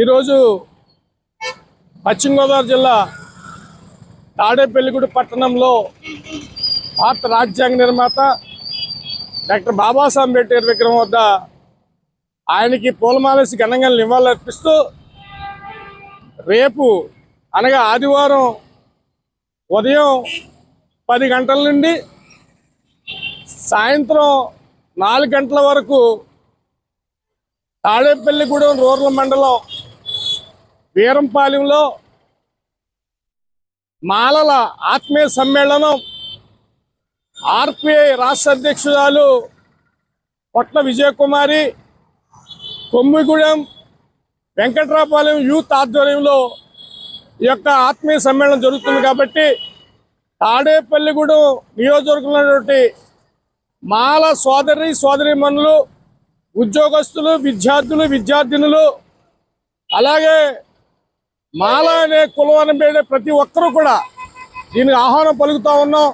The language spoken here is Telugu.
ఈరోజు పశ్చిమ గోదావరి జిల్లా తాడేపల్లిగూడి పట్టణంలో భారత రాజ్యాంగ నిర్మాత డాక్టర్ బాబాసాహెబ్ అంబేద్కర్ విగ్రహం వద్ద ఆయనకి పూలమాలేసి ఘనంగా నివాళులర్పిస్తూ రేపు అనగా ఆదివారం ఉదయం పది గంటల నుండి సాయంత్రం నాలుగు గంటల వరకు తాడేపల్లిగూడెం రూరల్ మండలం వీరంపాలెంలో మాలల ఆత్మీయ సమ్మేళనం ఆర్పిఐ రాష్ట్ర అధ్యక్షురాలు పొట్ల విజయకుమారి కొమ్మిగూడెం వెంకట్రాపాలెం యూత్ ఆధ్వర్యంలో ఈ యొక్క ఆత్మీయ సమ్మేళనం జరుగుతుంది కాబట్టి తాడేపల్లిగూడెం నియోజకవర్గంలోటువంటి మాల సోదరి సోదరిమణులు ఉద్యోగస్తులు విద్యార్థులు విద్యార్థినులు అలాగే మాల అనే కులం అని ప్రతి ఒక్కరూ కూడా దీనికి ఆహ్వానం పలుకుతా ఉన్నాం.